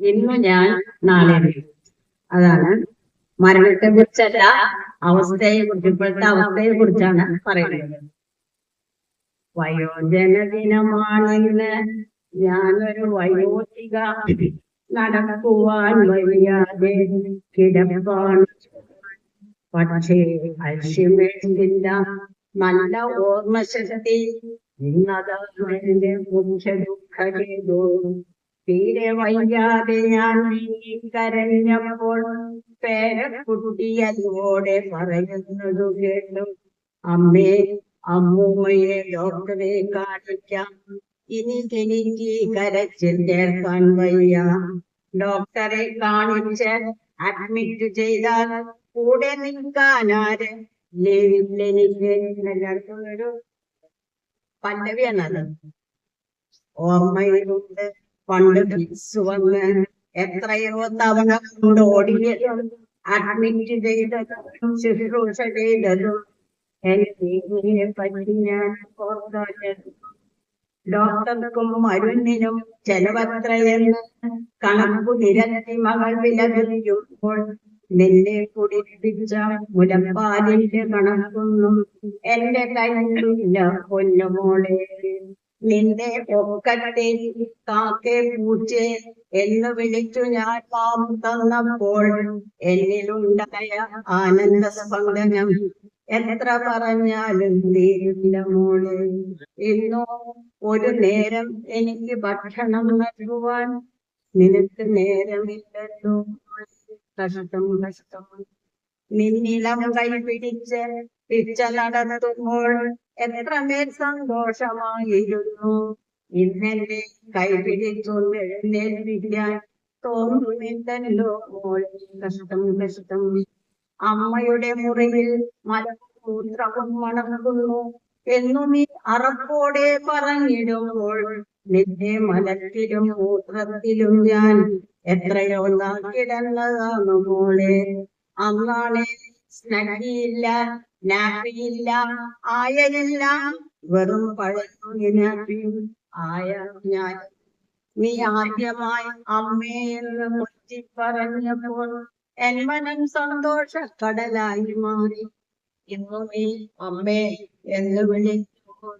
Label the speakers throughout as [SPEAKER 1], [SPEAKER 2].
[SPEAKER 1] ഇന്ന് ഞാൻ നാളെ. അതാണ് മരണത്തെ കുറിച്ചല്ല അവസ്ഥയെ കുറിച്ച് ഇപ്പോഴത്തെ അവസ്ഥയെ കുറിച്ചാണ് പറയുന്നത്. വയോജന ദിനമാണെന്ന് ഞാനൊരു വയോധിക നടക്കുവാൻ വയ്യാതെ കിടപ്പാണ്. പക്ഷേ അൽഷിമേഴ്സില്ല നല്ല ഓർമ്മശക്തി ഇന്നതാണ് എന്റെ മുഖ്യ ദുഃഖേതോ തീരെ വയ്യാതെ ഞാൻ കരഞ്ഞപ്പോൾ പേരക്കുട്ടി പറയുന്നതു കേട്ടു. അമ്മേ അമ്മൂമ്മയെ ഡോക്ടറെ കാണിക്കാം. ഇനി എനിക്ക് കരച്ചിൽ കേൾക്കാൻ വയ്യ. ഡോക്ടറെ കാണിച്ച് അഡ്മിറ്റ് ചെയ്താൽ കൂടെ നിൽക്കാനാര് എനിക്ക് എല്ലാവർക്കും ഒരു പല്ലവിയാണത് ഓർമ്മയിലുണ്ട്. പണ്ട് ഫിക്സ് വന്ന് എത്രയോ തവണ കൊണ്ട് ഓടിയതും അഡ്മിറ്റ് ചെയ്തതും ശുശ്രൂഷ ചെയ്തതും പറ്റി ഞാൻ ഡോക്ടർക്കും മരുന്നിനും ചെലവത്രയെന്ന് കണക്കു നിരത്തി മകൾ വിലപിക്കുമ്പോൾ നിന്നെ കുടിപ്പിച്ച മുലപ്പാലിന്റെ കണക്കൊന്നും എന്റെ കയ്യിലില്ല പൊന്നുമോളെ നിന്റെ പൊക്കത്തിൽ കാക്കെ പൂച്ചെ എന്ന് വിളിച്ചു ഞാൻ പാം തന്നപ്പോൾ എന്നിലുണ്ടായ ആനന്ദ സ്പന്ദനം എത്ര പറഞ്ഞാലും തീരില്ല മോൾ. ഇന്നോ ഒരു നേരം എനിക്ക് ഭക്ഷണം നൽകുവാൻ. നിനക്ക് നേരമില്ലല്ലോ കഷ്ടം കഷ്ടം. നിന്നിലം കൈ പിടിച്ച് പിച്ച നടത്തുമ്പോൾ എത്ര മേൽ സന്തോഷമായിരുന്നു. ഇന്നെന്നെ കൈപിടിച്ചൊന്ന് എഴുന്നേൽപ്പിക്കാൻ തോന്നുന്നില്ലല്ലോ കഷ്ടം കഷ്ടം. അമ്മയുടെ മുറിയിൽ മലമൂത്രവും മണക്കുന്നു എന്നു നീ അറപ്പോടെ പറഞ്ഞിടുമ്പോൾ നിന്റെ മലത്തിലും മൂത്രത്തിലും ഞാൻ എത്രയോ നാക്കിടന്നതാണ് മോളെ. അന്നാണെ സ്നഗ്ഗിയില്ല നാപ്പിയില്ല ആയല്ല വെറും പഴഞ്ഞു ആയ ഞാൻ നീ ആദ്യമായി അമ്മേ എന്ന് മുറ്റി പറഞ്ഞപ്പോൾ എൻ മനം സന്തോഷ കടലായി മാറി. ഇന്നു നീ അമ്മേ എന്ന് വിളിക്കുമ്പോൾ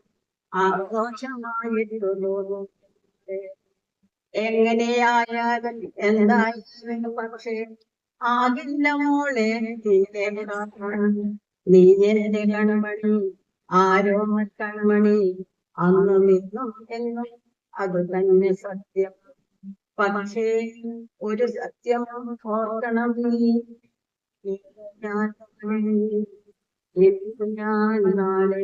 [SPEAKER 1] ആഘോഷമായിട്ടു എങ്ങനെയായാലും എന്തായാലും പക്ഷേ ആകില്ല മോളെ തീരെ. നീ എന്റെ കൺമണി ആരോ കൺമണി അന്നും ഇന്നും എന്നും അത് തന്നെ സത്യം. പക്ഷേ ഒരു സത്യം ഓർക്കണം നീ. ഞാൻ നാളെ